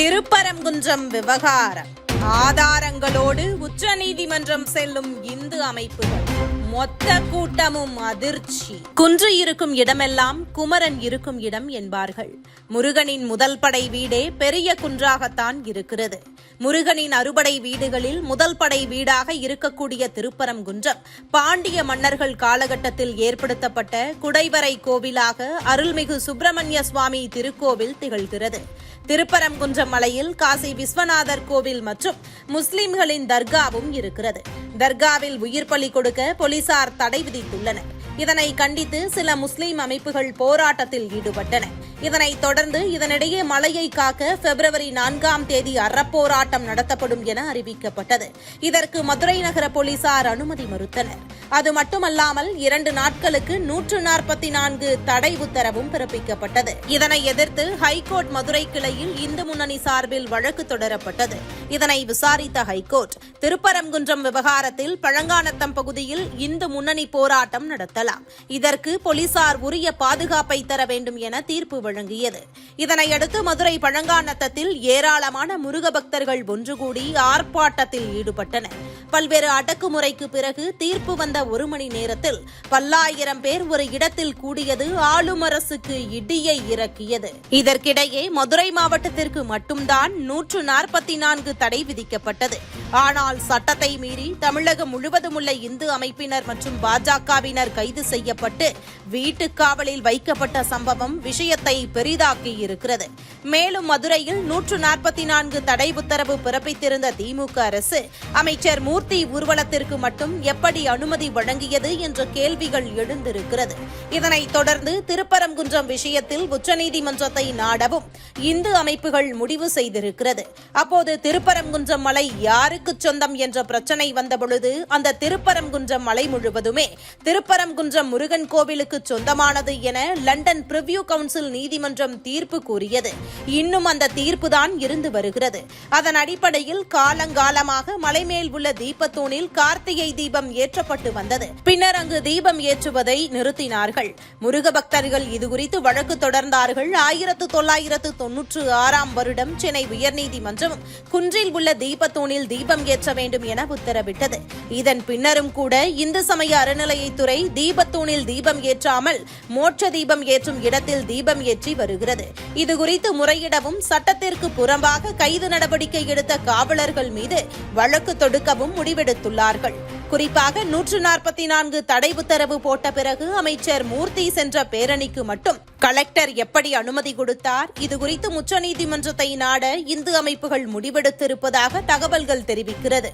திருப்பரங்குன்றம் விவகாரம். ஆதாரங்களோடு உச்சநீதிமன்றம் செல்லும் இந்து அமைப்புகள். மொத்த கூட்டமும் அதிர்ச்சி. குன்று இருக்கும் இடமெல்லாம் குமரன் இருக்கும் இடம் என்பார்கள். முருகனின் முதல் படை வீடே பெரிய குன்றாகத்தான் இருக்கிறது. முருகனின் அறுபடை வீடுகளில் முதல் படை வீடாக இருக்கக்கூடிய திருப்பரங்குன்றம் பாண்டிய மன்னர்கள் காலகட்டத்தில் ஏற்படுத்தப்பட்ட குடைவரை கோவிலாக அருள்மிகு சுப்பிரமணிய சுவாமி திருக்கோவில் திகழ்கிறது. திருப்பரங்குன்றம் மலையில் காசி விஸ்வநாதர் கோவில் மற்றும் முஸ்லிம்களின் தர்காவும் இருக்கிறது. தர்காவில் உயிர் பலி கொடுக்க போலீசார் தடை விதித்துள்ளனர். இதனை கண்டித்து சில முஸ்லிம் அமைப்புகள் போராட்டத்தில் ஈடுபட்டன. இதனைத் தொடர்ந்து இதனிடையே மலையை காக்க பிப்ரவரி நான்காம் தேதி அறப்போராட்டம் நடத்தப்படும் என அறிவிக்கப்பட்டது. இதற்கு மதுரை நகர போலீசார் அனுமதி மறுத்தனர். அது மட்டுமல்லாமல் இரண்டு நாட்களுக்கு நூற்று நாற்பத்தி நான்கு தடை உத்தரவும் பிறப்பிக்கப்பட்டது. இதனை எதிர்த்து ஹைகோர்ட் மதுரை கிளையில் இந்து முன்னணி சார்பில் வழக்கு தொடரப்பட்டது. இதனை விசாரித்த ஹைகோர்ட் திருப்பரங்குன்றம் விவகாரத்தில் பழங்கானத்தம் பகுதியில் இந்து முன்னணி போராட்டம் நடத்தலாம். இதற்கு போலீசார் உரிய பாதுகாப்பை தர வேண்டும் என தீர்ப்பு வழங்கியது. இதனையடுத்து மதுரை பழங்காநத்தத்தில் ஏராளமான முருக பக்தர்கள் ஒன்று கூடி ஆர்ப்பாட்டத்தில் ஈடுபட்டனர். பல்வேறு அடக்குமுறைக்கு பிறகு தீர்ப்பு வந்த ஒரு மணி நேரத்தில் பல்லாயிரம் பேர் ஒரு இடத்தில் கூடியது ஆளும் அரசுக்கு இடியை இறக்கியது. இதற்கிடையே மதுரை மாவட்டத்திற்கு மட்டும்தான் நூற்று நாற்பத்தி நான்கு தடை விதிக்கப்பட்டது. ஆனால் சட்டத்தை மீறி தமிழகம் முழுவதும் உள்ள இந்து அமைப்பினர் மற்றும் பாஜகவினர் கைது செய்யப்பட்டு வீட்டுக்காவலில் வைக்கப்பட்ட சம்பவம் விஷயத்தை பெரிதாக்கி இருக்கிறது. மேலும் மதுரையில் நூற்று நாற்பத்தி நான்கு தடை உத்தரவு பிறப்பித்திருந்த திமுக அரசு அமைச்சர் மூர்த்தி ஊர்வலத்திற்கு மட்டும் எப்படி அனுமதி வழங்கியது என்ற கேள்விகள் எழுந்திருக்கிறது. இதனைத் தொடர்ந்து திருப்பரங்குன்றம் விஷயத்தில் உச்சநீதிமன்றத்தை நாடவும் இந்து அமைப்புகள் முடிவு செய்திருக்கிறது. அப்போது திருப்பரங்குன்றம் மலை யாருக்கு சொந்தம் என்ற பிரச்சனை வந்தபொழுது அந்த திருப்பரங்குன்றம் மலை முழுவதுமே திருப்பரங்குன்றம் முருகன் கோவிலுக்கு சொந்தமானது என லண்டன் பிரிவ்யூ கவுன்சில் நீதிமன்றம் தீர்ப்பு கூறியது. இன்னும் அந்த தீர்ப்புதான் இருந்து வருகிறது. அதன் அடிப்படையில் காலங்காலமாக மலைமேல் உள்ள தீபத்தூணில் கார்த்திகை தீபம் ஏற்றப்பட்டு வந்தது. பின்னர் அங்கு தீபம் ஏற்றுவதை நிறுத்தினார்கள். முருக பக்தர்கள் இதுகுறித்து வழக்கு தொடர்ந்தார்கள். ஆயிரத்து தொள்ளாயிரத்து தொன்னூற்று ஆறாம் வருடம் சென்னை உயர்நீதிமன்றம் குன்றில் உள்ள தீபத்தூணில் தீப ஏற்ற வேண்டும் என உத்தரவிட்டது. இதன் பின்னரும் கூட இந்து சமய அறநிலையத்துறை தீபத்தூணில் தீபம் ஏற்றாமல் மோட்ச தீபம் ஏற்றும் இடத்தில் தீபம் ஏற்றி வருகிறது. இதுகுறித்து முறையிடவும் சட்டத்திற்கு புறம்பாக கைது நடவடிக்கை எடுத்த காவலர்கள் மீது வழக்கு தொடுக்கவும் முடிவெடுத்துள்ளார்கள். குறிப்பாக நூற்று நாற்பத்தி நான்கு தடை உத்தரவு போட்ட பிறகு அமைச்சர் மூர்த்தி சென்ற பேரணிக்கு மட்டும். கலெக்டர் எப்படி அனுமதி கொடுத்தார்? இதுகுறித்து உச்சநீதிமன்றத்தை நாட இந்து அமைப்புகள் முடிவெடுத்திருப்பதாக தகவல்கள் தெரிவிக்கிறது.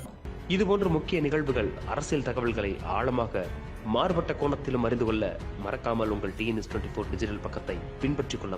இதுபோன்ற முக்கிய நிகழ்வுகள் அரசியல் தகவல்களை ஆழமாக மாறுபட்ட கோணத்திலும் அறிந்து கொள்ள மறக்காமல் உங்கள் டிஎன்எஸ் டுவெண்ட்டி ஃபோர் டிஜிட்டல் பக்கத்தை பின்பற்றிக் கொள்ள